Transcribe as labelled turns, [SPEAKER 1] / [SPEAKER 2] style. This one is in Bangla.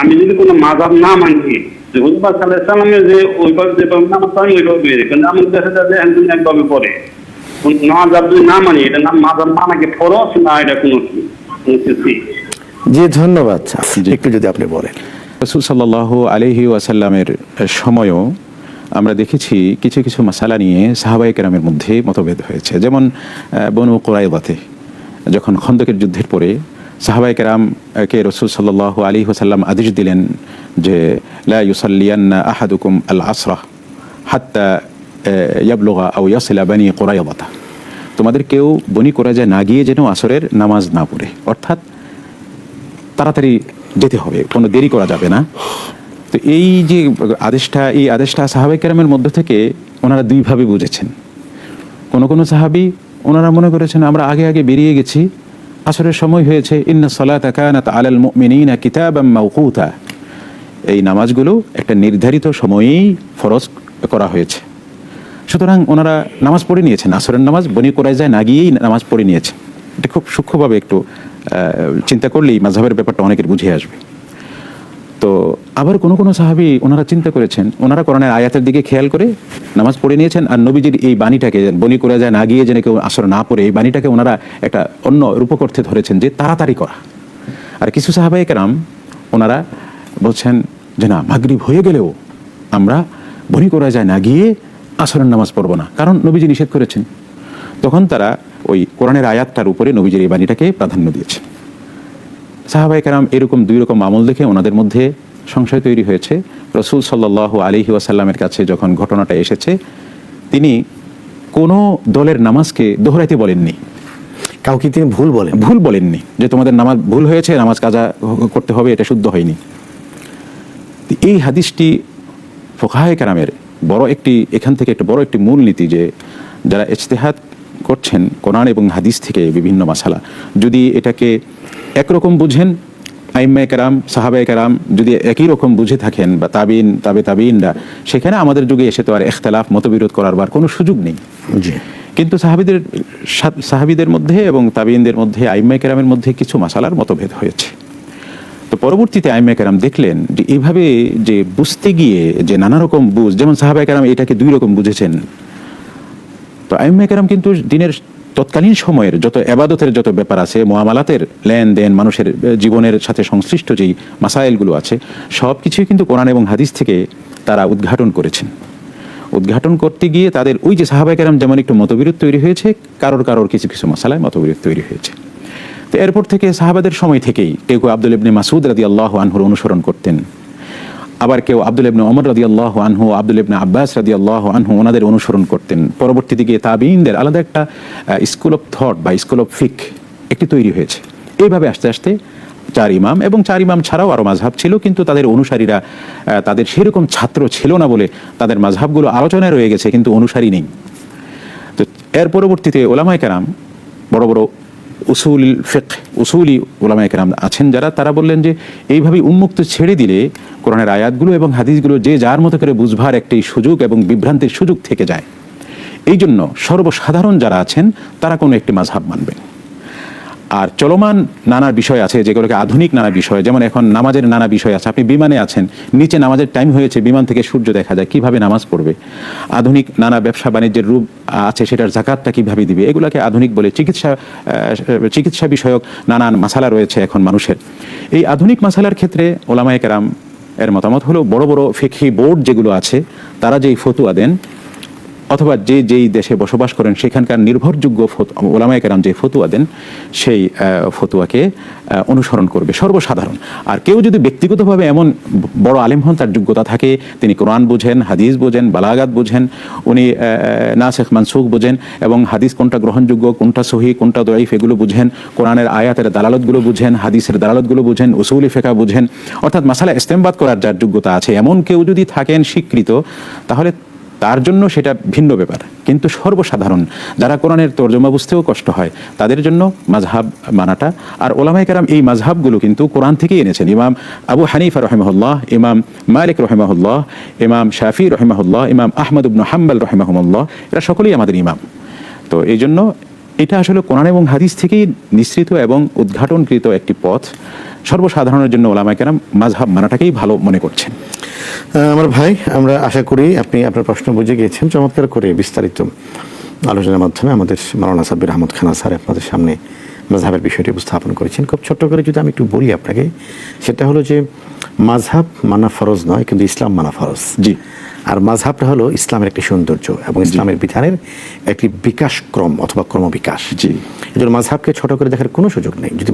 [SPEAKER 1] আমি যদি কোনো মাজাব না মানি যে হুজবা সাল্লাহ সাল্লামের যে ওইভাবে যেভাবে নামাজ পড়ে ওইভাবে বেরে কিন্তু আমার দেখা যায় যে একজন একভাবে পড়ে। মাজাব যদি না মানি এটা নাম মাজাব মানাকে ফরস না এটা কোনো
[SPEAKER 2] জি ধন্যবাদ। একটু যদি আপনি বলেন।
[SPEAKER 3] রসুল সাল্লাহ আলহি ওয়াসাল্লামের সময়ও আমরা দেখেছি কিছু কিছু মশালা নিয়ে সাহাবাই কেরামের মধ্যে মতভেদ হয়েছে। যেমন বনু কোরাইবাতে যখন খন্দকের যুদ্ধের পরে সাহাবাই কেরামকে রসুল সাল্লাহ আলী ওসাল্লাম আদেশ দিলেন যে, লা আহাদুকুম আল আসরাহ হাত্তা ইয়াবলুগা আউ ইয়াসিলা বানি কোরাইবাতা তোমাদের কেউ বনি করা যায় না গিয়ে যেন আসরের নামাজ না পড়ে, অর্থাৎ তাড়াতাড়ি যেতে হবে, কোনো দেরি করা যাবে না। তো এই যে আদেশটা, এই আদেশটা সাহাবাই কেরামের মধ্য থেকে ওনারা দুইভাবে বুঝেছেন। কোনো কোনো সাহাবি ওনারা মনে করেছেন, আমরা আগে আগে বেরিয়ে গেছি আসরের সময় হয়েছে এই নামাজগুলো একটা নির্ধারিত সময়েই ফরজ করা হয়েছে। সুতরাং ওনারা নামাজ পড়ে নিয়েছেন, আসরের নামাজ বনি যায় না গিয়েই নামাজ পড়ে নিয়েছে এটা খুব সূক্ষ্মভাবে একটু চিন্তা করলেই মাঝহের ব্যাপারটা অনেকের বুঝে আসবে। তো আবার কোনো কোনো সাহাবি ওনারা চিন্তা করেছেন, ওনারা কোরআনের আয়াতের দিকে খেয়াল করে নামাজ পড়ে নিয়েছেন আর নবীজির এই বাণীটাকে বনি করে যায় না গিয়ে যেন কেউ আসর না পড়ে, এই বাণীটাকে ওনারা একটা অন্য রূপক অর্থে ধরেছেন যে তাড়াতাড়ি করা। আর কিছু সাহাবাই কেরাম ওনারা বলছেন যে না, মাগরিব হয়ে গেলেও আমরা বনি করা যায় না গিয়ে আসরের নামাজ পড়ব না, কারণ নবীজি নিষেধ করেছেন। তখন তারা ওই কোরআনের আয়াতটার উপরে নবীজির এই বাণীটাকে প্রাধান্য দিয়েছে সাহাবাই কারাম এরকম দুই রকম আমল দেখে ওনাদের মধ্যে সংশয় তৈরি হয়েছে। রসুল সাল্লাহ আলিহি ওয়াসাল্লামের কাছে যখন ঘটনাটা এসেছে তিনি কোনো দলের নামাজকে দোহরাইতে বলেননি।
[SPEAKER 2] কাউকে তিনি ভুল বলেন।
[SPEAKER 3] ভুল বলেননি যে তোমাদের নামাজ ভুল হয়েছে নামাজ কাজা করতে হবে এটা শুদ্ধ হয়নি। এই হাদিসটি ফোকাহে কারামের বড় একটি এখান থেকে একটা বড় একটি মূলনীতি যে যারা ইজতেহাদ করছেন কোরআন এবং হাদিস থেকে বিভিন্ন মাসালা যদি এটাকে একরকম বুঝেন আইম্মায় কারাম সাহাবাই কারাম যদি একই রকম বুঝে থাকেন বা তাবিন তাবে তাবিনরা সেখানে আমাদের যুগে এসে তো আর এখতলাফ মতবিরোধ করার বার কোনো সুযোগ নেই।
[SPEAKER 2] জি।
[SPEAKER 3] কিন্তু সাহাবিদের সাহাবিদের মধ্যে এবং তাবিনদের মধ্যে আইম্মাই কেরামের মধ্যে কিছু মাসালার মতভেদ হয়েছে। তো পরবর্তীতে আইম্মাই কেরাম দেখলেন যে এইভাবে যে বুঝতে গিয়ে যে নানা রকম বুঝ যেমন সাহাবাই কেরাম এটাকে দুই রকম বুঝেছেন। তো আইম্মাই কেরাম কিন্তু দিনের তৎকালীন সময়ের যত এবাদতের যত ব্যাপার আছে, মোয়ামালাতের লেনদেন, মানুষের জীবনের সাথে সংশ্লিষ্ট যেই মাসাইলগুলো আছে, সব কিছুই কিন্তু কোরআন এবং হাদিস থেকে তারা উদ্ঘাটন করেছেন। উদ্ঘাটন করতে গিয়ে তাদের ওই যে সাহাবাই কেরাম যেমন একটু মতবিরোধ তৈরি হয়েছে, কারোর কারোর কিছু কিছু মশালায় মতবিরোধ তৈরি হয়েছে। তো এরপর থেকে সাহাবাদের সময় থেকেই কেউ কেউ আব্দুল ইবনে মাসুদ রাদি আল্লাহ আনহুর অনুসরণ করতেন। আবার কেউ আব্দুল ইবনে ওমর রাদি আল্লাহ আনহু আব্দুল ইবনে আব্বাস রাদি আল্লাহ আনহু ওনাদের অনুসরণ করতেন। পরবর্তী দিকে তাবিনদের আলাদা একটা স্কুল অফ থট বা স্কুল অফ ফিক একটি তৈরি হয়েছে। এইভাবে আস্তে আস্তে চার ইমাম এবং চার ইমাম ছাড়াও আরও মাঝহাব ছিল, কিন্তু তাদের অনুসারীরা তাদের সেরকম ছাত্র ছিল না বলে তাদের মাঝহাবগুলো আলোচনায় রয়ে গেছে, কিন্তু অনুসারী নেই। তো এর পরবর্তীতে ওলামায় কেরাম বড় বড় উসুল ফেক উসুলি ওলামায় কেরাম আছেন যারা, তারা বললেন যে এইভাবে উন্মুক্ত ছেড়ে দিলে কোরআনের আয়াতগুলো এবং হাদিসগুলো যে যার মতো করে বুঝবার একটি সুযোগ এবং বিভ্রান্তির সুযোগ থেকে যায়। এই জন্য সর্বসাধারণ যারা আছেন, তারা কোনো একটি মাঝহাব মানবেন। আর চলমান নানা বিষয় আছে, যেগুলোকে আধুনিক নানা বিষয়, যেমন এখন নামাজের নানা বিষয় আছে। আপনি বিমানে আছেন, নিচে নামাজের টাইম হয়েছে, বিমান থেকে সূর্য দেখা যায়, কীভাবে নামাজ পড়বে? আধুনিক নানা ব্যবসা বাণিজ্যের রূপ আছে, সেটার জাকাতটা কীভাবে দিবে? এগুলোকে আধুনিক বলে চিকিৎসা চিকিৎসা বিষয়ক নানান মাসালা রয়েছে এখন মানুষের। এই আধুনিক মাসালার ক্ষেত্রে ওলামায়ে কেরাম এর মতামত হলো, বড় বড় ফেকি বোর্ড যেগুলো আছে, তারা যেই ফতুয়া দেন অথবা যে যেই দেশে বসবাস করেন সেখানকার নির্ভরযোগ্য ওলামায়ে কেরাম যে ফতুয়া দেন সেই ফতুয়াকে অনুসরণ করবে। সর্বসাধারণ। আর কেউ যদি ব্যক্তিগতভাবে এমন বড় আলেম হন তার যোগ্যতা থাকে তিনি কোরআন বুঝেন হাদিস বোঝেন বালাগাত বুঝেন উনি আহ, নাসেখ মানসুখ বোঝেন এবং হাদিস কোনটা গ্রহণযোগ্য কোনটা সহি কোনটা দয়ীফ এগুলো বুঝেন কোরআনের আয়াতের দালালতগুলো বুঝেন হাদিসের দালালতগুলো বুঝেন উসুলি ফেকা বুঝেন অর্থাৎ মাসালা ইস্তেমবাদ করার যার যোগ্যতা আছে। এমন কেউ যদি থাকেন স্বীকৃত তাহলে তার জন্য সেটা ভিন্ন ব্যাপার। কিন্তু সর্বসাধারণ যারা কোরআনের তর্জমা বুঝতেও কষ্ট হয়, তাদের জন্য মাঝহাব মানাটা। আর ওলামাই কারাম এই মাঝহাবগুলো কিন্তু কোরআন থেকেই এনেছেন। ইমাম আবু হানিফা রহেমাহুল্লাহ, ইমাম মালিক রহেমাহুল্লাহ, ইমাম শাফি রহেমাহুল্লাহ, ইমাম আহমদ ইবনু হাম্বাল রহেমাহুল্লাহ, এরা সকলেই আমাদের ইমাম। তো এই জন্য এটা আসলে কোরআন এবং হাদিস থেকেই নিঃসৃত এবং উদ্ঘাটনকৃত একটি পথ। সর্বসাধারণের জন্য ওলামা কেরাম মাঝহাব মানাটাকেই ভালো মনে করছেন।
[SPEAKER 2] আমার ভাই আমরা আশা করি আপনি আপনার প্রশ্ন বুঝে গিয়েছেন। চমৎকার করে বিস্তারিত আলোচনার মাধ্যমে আমাদের মাওলানা সাব্বির আহমদ খান স্যার আপনাদের সামনে মাঝহাবের বিষয়টি উপস্থাপন করেছেন। খুব ছোট্ট করে যদি আমি একটু বলি আপনাকে সেটা হলো যে মাঝহাব মানা ফরজ নয় কিন্তু ইসলাম মানা ফরজ।
[SPEAKER 3] জি।
[SPEAKER 2] আর মাঝহাবটা হলো ইসলামের একটি সৌন্দর্য এবং ইসলামের বিধানের একটি বিকাশ ক্রম অথবা ক্রমবিকাশ।
[SPEAKER 3] জি।
[SPEAKER 2] এই জন্য মাঝহাবকে ছোট করে দেখার কোনো সুযোগ নেই। যদি